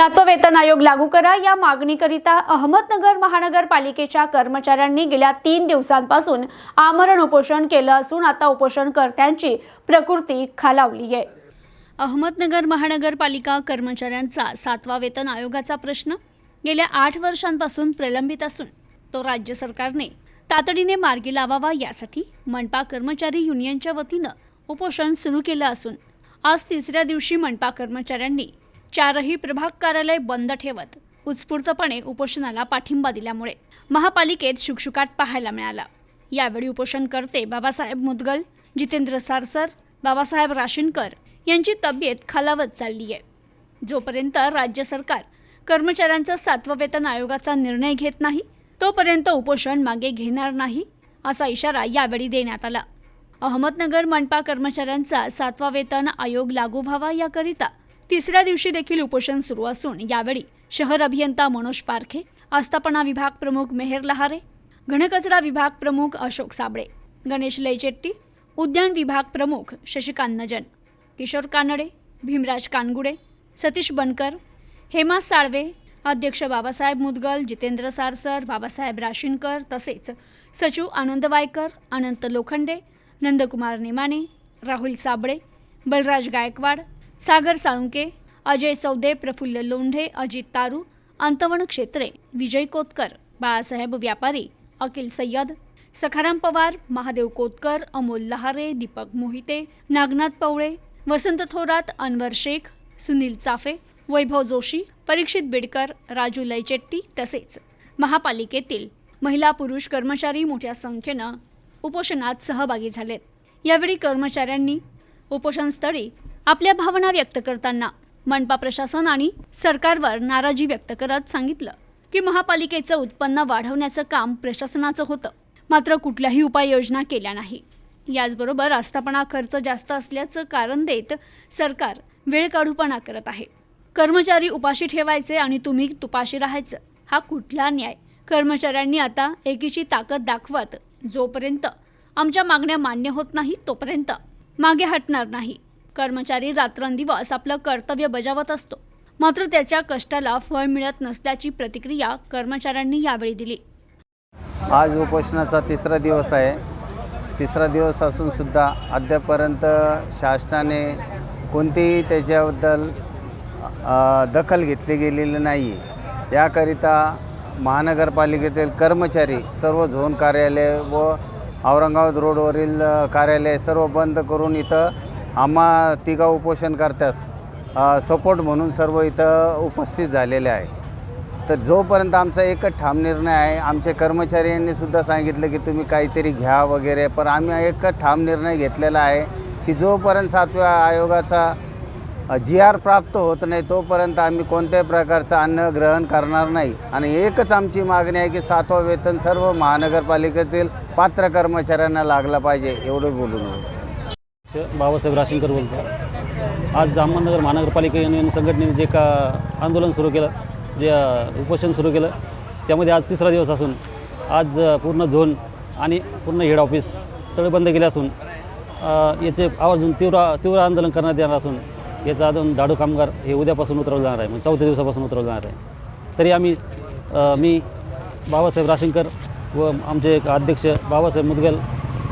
सातवं वेतन आयोग लागू करा. या मागणीकरिता अहमदनगर महानगरपालिकेच्या कर्मचाऱ्यांनी गेल्या तीन दिवसांपासून आमरण उपोषण केलं असून आता उपोषणकर्त्यांची प्रकृती खालावली आहे. अहमदनगर महानगरपालिका कर्मचाऱ्यांचा सातवा वेतन आयोगाचा प्रश्न गेल्या आठ वर्षांपासून प्रलंबित असून तो राज्य सरकारने तातडीने मार्गी लावावा यासाठी मनपा कर्मचारी युनियनच्या वतीनं उपोषण सुरू केलं असून आज तिसऱ्या दिवशी मनपा कर्मचाऱ्यांनी चारही प्रभाग कार्यालय बंद ठेवत उत्स्फूर्तपणे उपोषणाला पाठिंबा दिल्यामुळे महापालिकेत शुकशुकाट पाहायला मिळाला. यावेळी उपोषणकर्ते बाबासाहेब मुदगल जितेंद्र सारसर बाबासाहेब राशीनकर यांची तब्येत खालावत चालली आहे जोपर्यंत राज्य सरकार कर्मचाऱ्यांचा सातवा वेतन आयोगाचा निर्णय घेत नाही तोपर्यंत उपोषण मागे घेणार नाही असा इशारा यावेळी देण्यात आला. अहमदनगर मनपा कर्मचाऱ्यांचा सातवा वेतन आयोग लागू व्हावा याकरिता तिसऱ्या दिवशी देखील उपोषण सुरू असून यावेळी शहर अभियंता मनोज पारखे आस्थापना विभाग प्रमुख मेहर लहारे घनकचरा विभाग प्रमुख अशोक साबळे गणेश लयचेट्टी उद्यान विभाग प्रमुख शशिकांत नजन किशोर कानडे भीमराज कानगुडे सतीश बनकर हेमा साळवे अध्यक्ष बाबासाहेब मुदगल जितेंद्र सारसर बाबासाहेब राशीनकर तसेच सचिव आनंद वायकर अनंत लोखंडे नंदकुमार नेमाने राहुल साबळे बलराज गायकवाड सागर साळुंके अजय सौदे प्रफुल्ल लोंढे अजित तारू अंतवण क्षेत्रे विजय कोतकर बाळासाहेब व्यापारी अकिल सय्यद सखाराम पवार महादेव कोतकर अमोल लहारे दीपक मोहिते नागनाथ पवळे वसंत थोरात अनवर शेख सुनील चाफे वैभव जोशी परीक्षित बिडकर राजू लयचेट्टी तसेच महापालिकेतील महिला पुरुष कर्मचारी मोठ्या संख्येनं उपोषणात सहभागी झालेत. यावेळी कर्मचाऱ्यांनी उपोषणस्थळी आपल्या भावना व्यक्त करताना मनपा प्रशासन आणि सरकारवर नाराजी व्यक्त करत सांगितलं की महापालिकेचं उत्पन्न वाढवण्याचं काम प्रशासनाचं होतं. मात्र कुठल्याही उपाययोजना केल्या नाही. याचबरोबर आस्थापना खर्च जास्त असल्याचं कारण देत सरकार वेळ काढूपणा करत आहे. कर्मचारी उपाशी ठेवायचे आणि तुम्ही तुपाशी राहायचं. हा कुठला न्याय? कर्मचाऱ्यांनी आता एकीची ताकद दाखवत जोपर्यंत आमच्या मागण्या मान्य होत नाही तोपर्यंत मागे हटणार नाही. कर्मचारी रात्रंदिवस आपलं कर्तव्य बजावत असतो. मात्र त्याच्या कष्टाला फळ मिळत नसल्याची प्रतिक्रिया कर्मचाऱ्यांनी यावेळी दिली. आज उपोषणाचा तिसरा दिवस आहे. तिसरा दिवस असून सुद्धा अद्यापर्यंत शासनाने कोणतीही त्याच्याबद्दल दखल घेतली गेलेली नाही याकरिता महानगरपालिकेतील कर्मचारी सर्व झोन कार्यालय व औरंगाबाद रोडवरील कार्यालय सर्व बंद करून इथं आम्हा तिघा उपोषणकर्त्यास सपोर्ट म्हणून सर्व इथं उपस्थित झालेले आहे. तर जोपर्यंत आमचा एकच ठाम निर्णय आहे आमच्या कर्मचाऱ्यांनी सुद्धा सांगितलं की तुम्ही काहीतरी घ्या वगैरे पण आम्ही एकच ठाम निर्णय घेतलेला आहे की जोपर्यंत सातव्या आयोगाचा जी आर प्राप्त होत नाही तोपर्यंत आम्ही कोणत्याही प्रकारचं अन्न ग्रहण करणार नाही. आणि एकच आमची मागणी आहे की सातवा वेतन सर्व महानगरपालिकेतील पात्र कर्मचाऱ्यांना लागलं पाहिजे एवढं बोलून बाबासाहेब राशींकर बोलतो. आज जामनगर महानगरपालिका युनियन संघटनेने जे का आंदोलन सुरू केलं जे उपोषण सुरू केलं त्यामध्ये आज तिसरा दिवस असून आज पूर्ण झोन आणि पूर्ण हेड ऑफिस सगळे बंद केले असून याचे आवर्जून तीव्र तीव्र आंदोलन करण्यात येणार असून याचं अजून झाडू कामगार हे उद्यापासून उतरवलं जाणार आहे म्हणजे चौथ्या दिवसापासून उतरवलं जाणार आहे. तरी आम्ही मी बाबासाहेब राशींकर व आमचे एक अध्यक्ष बाबासाहेब मुदगल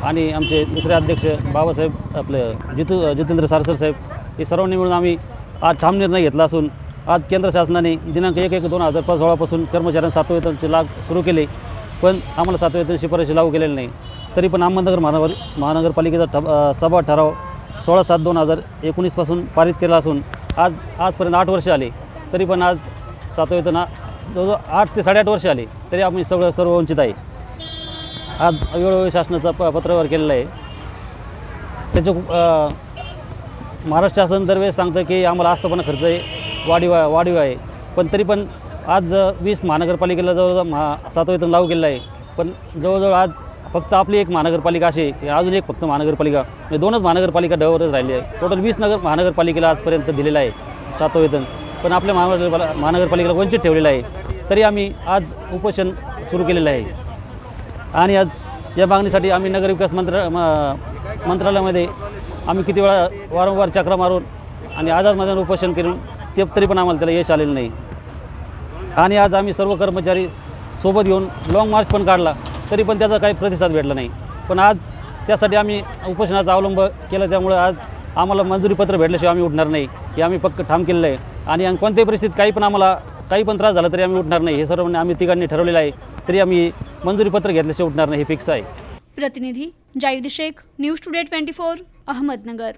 आणि आमचे दुसरे अध्यक्ष बाबासाहेब आपले जितू जितेंद्र सारसर साहेब हे सर्वांनी मिळून आम्ही आज ठाम निर्णय घेतला असून आज केंद्र शासनाने दिनांक एक एक दोन हजार पाच सोळापासून कर्मचाऱ्यांना सातवे वेतनचे लाभ सुरू केले पण आम्हाला सातवे वेतन शिफारशी लागू केलेली नाही. तरी पण अहमदनगर महानगर महानगरपालिकेचा ठ सभा ठराव सोळा सात दोन हजार एकोणीसपासून पारित केला असून आज आजपर्यंत आठ वर्ष आले तरी पण आज सातवे वेतन जवळजवळ आठ ते साडेआठ वर्ष आले तरी आम्ही सगळं सर्व वंचित आहे. आज वेळोवेळी शासनाचा प पत्रव्यवहार केलेला आहे. त्याचं महाराष्ट्र शासन दरवेळेस सांगतं की आम्हाला आस्थापना खर्च आहे वाढीव आहे वाढीव आहे. पण तरी पण आज वीस महानगरपालिकेला जवळजवळ महा सातवं वेतन लागू केलेला आहे. पण जवळजवळ आज फक्त आपली एक महानगरपालिका अशी की अजून एक फक्त महानगरपालिका. म्हणजे दोनच महानगरपालिका डवरच राहिली आहे. टोटल वीस नगर महानगरपालिकेला आजपर्यंत दिलेलं आहे सातवं वेतन पण आपल्या महानगरपाला महानगरपालिकेला वंचित ठेवलेलं आहे. तरी आम्ही आज उपोषण सुरू केलेलं आहे. आणि आज या मागणीसाठी आम्ही नगरविकास मंत्र म- मंत्रालयामध्ये आम्ही किती वेळा वारंवार चक्रा मारून आणि आझाद मैदान उपोषण करून ते तरी पण आम्हाला त्याला यश आलेलं नाही. आणि आज आम्ही सर्व कर्मचारी सोबत येऊन लाँग मार्च पण काढला तरी पण त्याचा काही प्रतिसाद भेटला नाही. पण आज त्यासाठी आम्ही उपोषणाचा अवलंब केला त्यामुळं आज आम्हाला मंजुरीपत्र भेटल्याशिवाय आम्ही उठणार नाही हे आम्ही पक्क ठाम केलेलं आहे. आणि आणि कोणत्याही परिस्थितीत काही पण आम्हाला काही पण त्रास झाला तरी आम्ही उठणार नाही. हे सर्व म्हणजे आम्ही तिघांनी ठरवलेलं आहे. तरी आम्ही मंजुरीपत्र घेतल्याशिवाय उठणार नाही हे फिक्स आहे. प्रतिनिधी Jayud Shaikh news today twenty four Ahmednagar.